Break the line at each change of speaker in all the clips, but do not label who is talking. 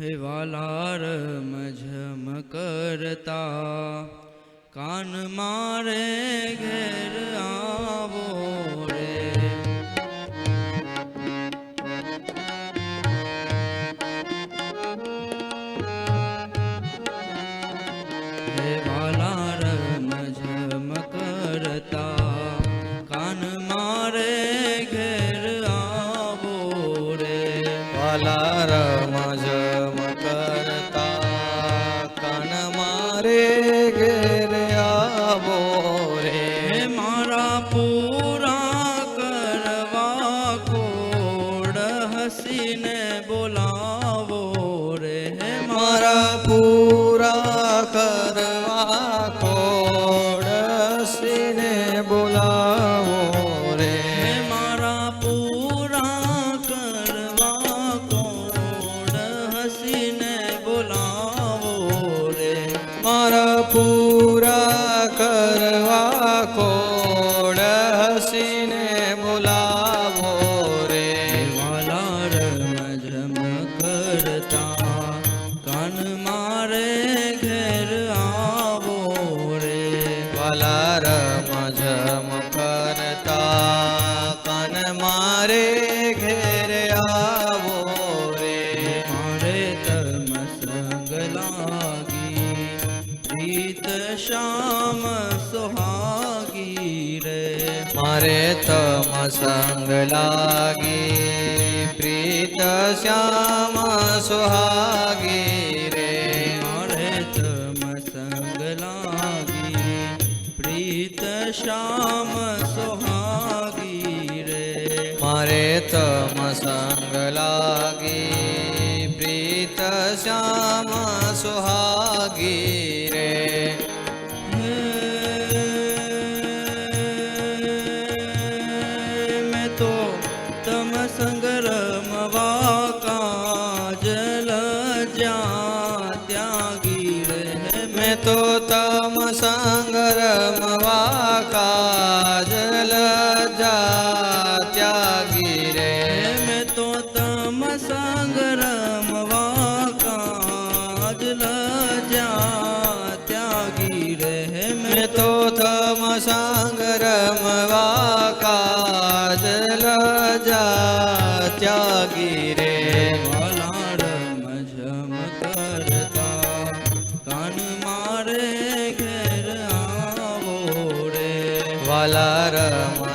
હે વાલાર મઝમ કરતા. કાન મારે ઘેર આ હસીને બોલાવો રે
મારા પૂરા કરવા કોડસીને બોલાવો રે
મારા પૂરા કરવા કોડ હસીને બોલાવો રે
મારા પૂરા
મારે ઘેરે આવો રે.
મારે
તમ સંગ લાગી પ્રીત શ્યામ સુહાગી રે.
મારે તમ સંગ લાગી, પ્રીત શ્યામ સુહાગી
સંગ રમવા કાજ લજા ત્યાગી રહે
મેં તો થમ સંગ રમવા કાજ લજા ત્યાગી રે
વલાડ મઝમ કરતા કાન મારે ઘેર આવો રે વલાડ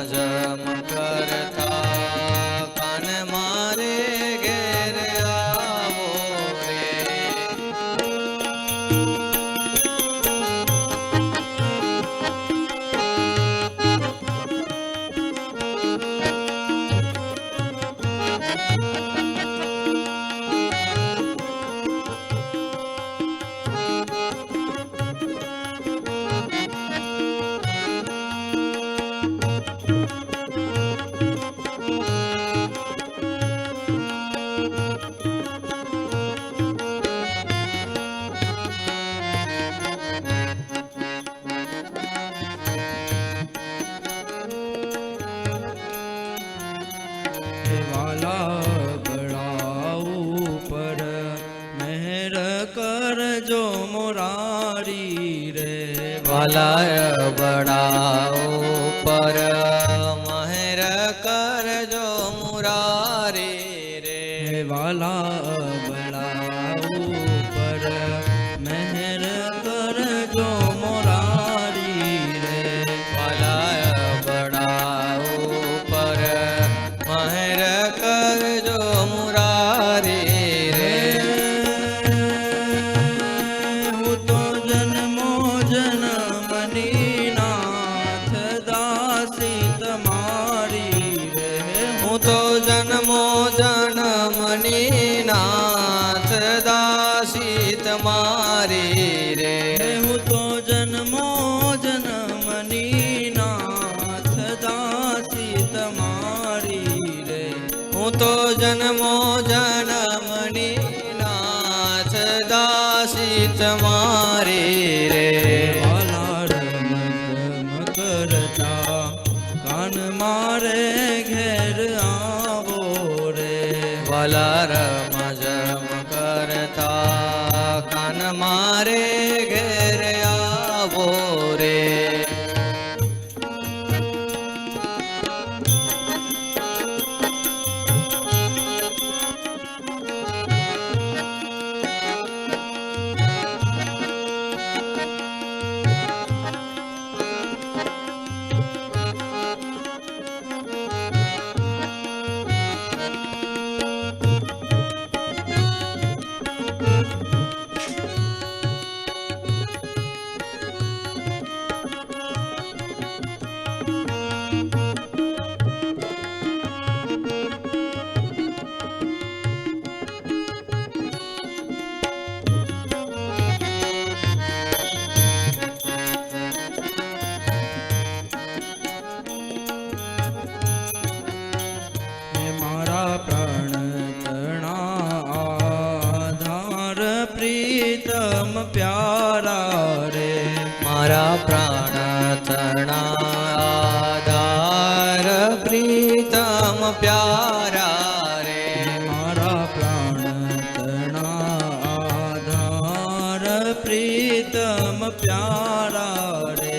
Oh.
बालाराम thank you
પ્યારા રે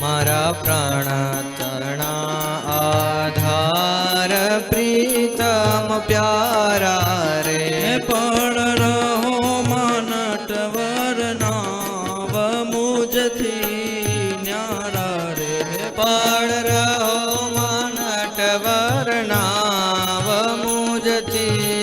મારા પ્રાણ તરણા આધાર પ્રીતમ પ્યારા રે
પણ રહો માનટવર નાવ મુજથી ન્યારા રે પણ રહો માનટવર નાવ મુજથી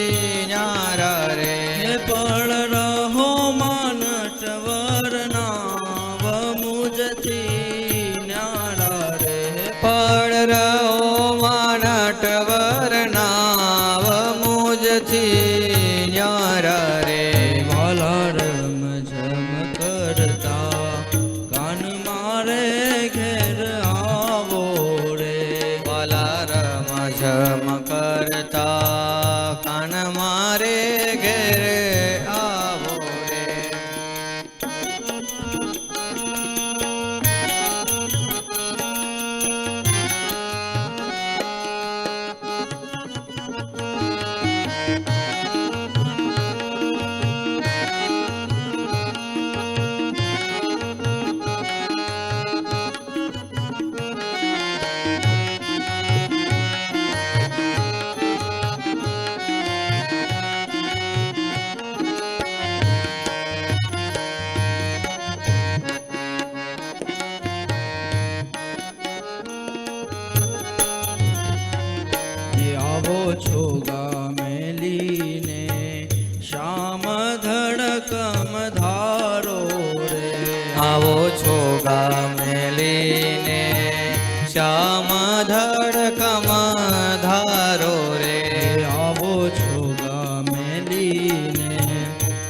ગામેલીને શ્યામ ધડકમ ધારો રે.
આવો છો ગામેલીને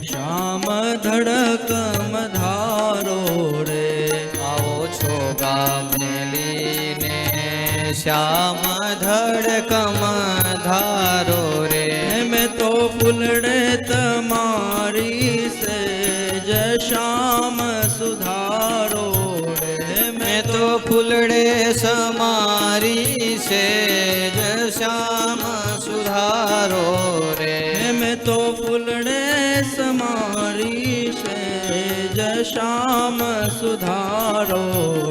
શ્યામ ધડકમ ધારો રે.
આવો છો ગામેલીને શ્યામ ધડકમ સેજ શ્યામ સુધારો રે.
મેં તો ફૂલડે સમારી સેજ શ્યામ સુધારો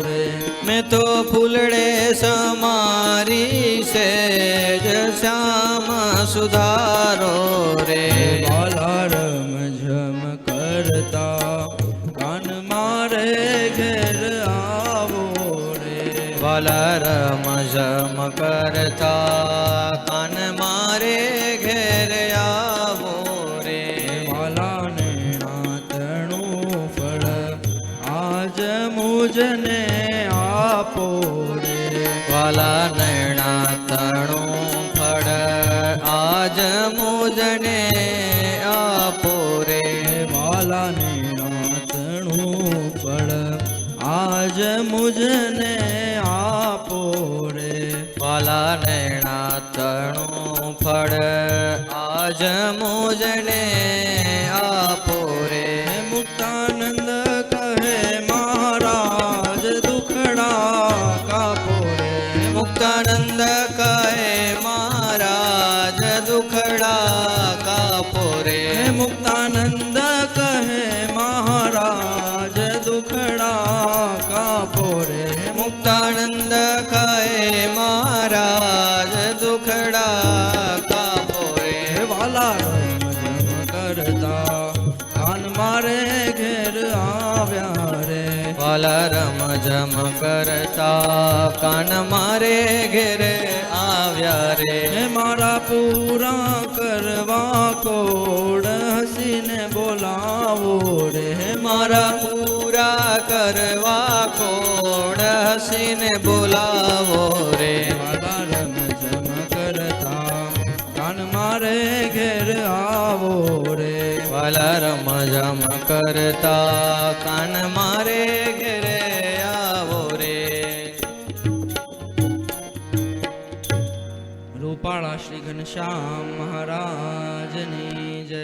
રે.
મેં તો ફૂલડે સમારી સેજ શ્યામ સુધારો રે. રમ ઝમ કરતા કાન મારે ઘેર આવો રે. માલાને નાતણું ફળ આજ મુજને આપો રે.
વાલા નૈણા તણું ફળ આજ મુજને આપો રે.
વાલાને નાતણું ફળ આજ મુજને
નૈણા તણું ફળ આજ મુજને
રમ જમ કરતા. કાન મારે ઘેરે આવ્યા રે.
મારા
પૂરા કરવા કોડ હસીને બોલાવો રે.
મારા પૂરા કરવા કોડ હસીને બોલાવો રે.
વાલા રમ જમ કરતા. કાન મારે ઘેર આવો રે.
વાલા રમ જમ કરતા. કાન મારે
કૃપાળા શ્રી ઘનશ્યામ મહારાજની જય